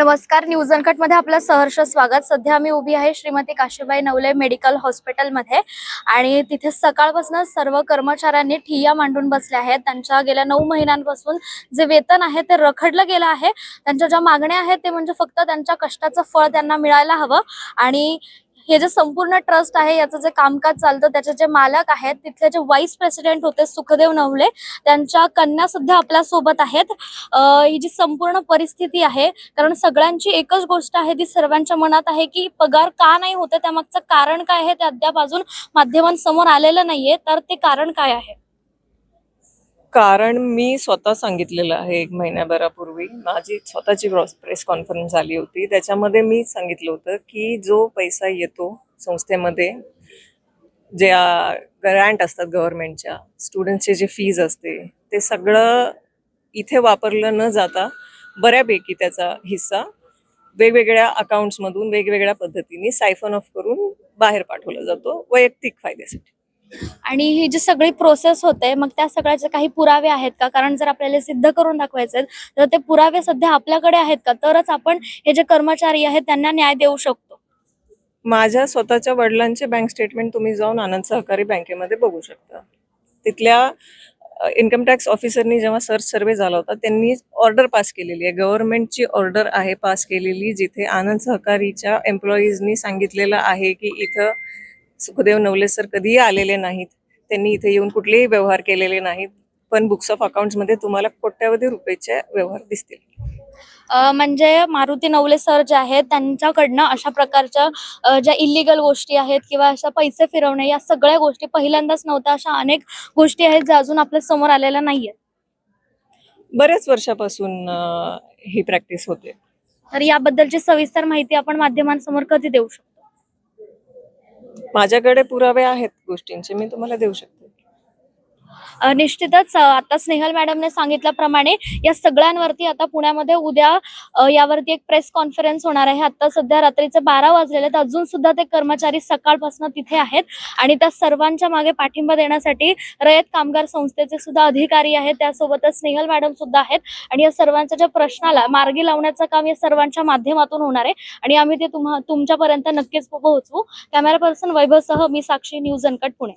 नमस्कार न्यूज अनकटमध्ये आपलं सहर्ष स्वागत. सध्या मी उभी आहे श्रीमती काशीबाई नवले मेडिकल हॉस्पिटलमध्ये. आणि तिथे सकाळपासून सर्व कर्मचाऱ्यांनी ठिय्या मांडून बसले आहेत. त्यांच्या गेल्या नऊ महिन्यांपासून जे वेतन आहे ते रखडलं गेलं आहे. त्यांच्या ज्या मागण्या आहेत ते म्हणजे फक्त त्यांच्या कष्टाचं फळ त्यांना मिळायला हवं. आणि हे जे संपूर्ण ट्रस्ट आहे याचं जे कामकाज चालतं त्याचे जे मालक आहेत तिथले जे व्हाईस प्रेसिडेंट होते सुखदेव नवले त्यांच्या कन्या सुद्धा आपल्यासोबत आहेत. ही जी संपूर्ण परिस्थिती आहे कारण सगळ्यांची एकच गोष्ट आहे ती सर्वांच्या मनात आहे की पगार का नाही होते त्यामागचं कारण काय आहे ते अद्याप अजून माध्यमांसमोर आलेलं नाहीये तर ते कारण काय आहे? कारण मी स्वतः सांगितलेलं आहे एक महिन्याभरापूर्वी. माझी स्वतःची प्रेस कॉन्फरन्स झाली होती. त्याच्यामध्ये मी सांगितलं होतं की जो पैसा येतो संस्थेमध्ये ज्या ग्रँट असतात गव्हर्नमेंटच्या स्टुडंट्सचे जे फीज असते ते सगळं इथे वापरलं न जाता बऱ्यापैकी त्याचा हिस्सा वेगवेगळ्या अकाउंट्समधून वेगवेगळ्या पद्धतीने सायफन ऑफ करून बाहेर पाठवला जातो वैयक्तिक फायद्यासाठी. आणि ही जी सगळी प्रोसेस होते मग त्या सगळ्याचे काही पुरावे आहेत का? कारण जर आपल्याला सिद्ध करून दाखवायचे आहेत, तर ते पुरावे सध्या आपल्याकडे आहेत का? तरच आपण हे जे कर्मचारी आहेत त्यांना न्याय देऊ शकतो. माझ्या स्वतःच्या वडिलांचे बँक स्टेटमेंट तुम्ही जाऊन आनंद सहकारी बँकेमध्ये बघू शकता. तिथल्या इन्कम टॅक्स ऑफिसरनी जेव्हा सर्च सर्वे झाला होता त्यांनी ऑर्डर पास केलेली आहे. गव्हर्नमेंटची ऑर्डर आहे पास केलेली जिथे आनंद सहकारीच्या एम्प्लॉईजनी सांगितलेलं आहे की इथं सुखदेव नवले सर कधीही आलेले नाहीत. त्यांनी इथे येऊन कुठलेही व्यवहार केलेले नाहीत. पण बुक्स ऑफ अकाउंट्समध्ये तुम्हाला कोट्यावधी रुपयाचे व्यवहार दिसतील. म्हणजे मारुती नवले सर जे आहेत त्यांच्याकडनं अशा प्रकारच्या ज्या इलिगल गोष्टी आहेत किंवा अशा पैसे फिरवणे या सगळ्या गोष्टी पहिल्यांदाच नव्हत्या. अशा अनेक गोष्टी आहेत ज्या अजून आपल्यासमोर आलेल्या नाहीयेत. बऱ्याच वर्षापासून ही प्रॅक्टिस होते. तर याबद्दलची सविस्तर माहिती आपण माध्यमांसमोर कधी देऊ शकतो? माझ्याकडे पुरावे आहेत गोष्टींचे मी तुम्हाला देऊ शकते. निश्चितच आता स्नेहल मॅडमने सांगितल्याप्रमाणे या सगळ्यांवरती आता पुण्यामध्ये उद्या यावरती एक प्रेस कॉन्फरन्स होणार आहे. आता सध्या रात्रीचे बारा वाजलेले आहेत. अजून सुद्धा ते कर्मचारी सकाळपासून तिथे आहेत आणि त्या सर्वांच्या मागे पाठिंबा देण्यासाठी रयत कामगार संस्थेचे सुद्धा अधिकारी आहेत. त्यासोबतच स्नेहल मॅडम सुद्धा आहेत आणि या सर्वांच्या ज्या प्रश्नाला मार्गी लावण्याचं काम या सर्वांच्या माध्यमातून होणार आहे आणि आम्ही ते तुम्हा तुमच्यापर्यंत नक्कीच पोहोचवू. कॅमेरा पर्सन वैभवसह मी साक्षी न्यूज अनकट पुणे.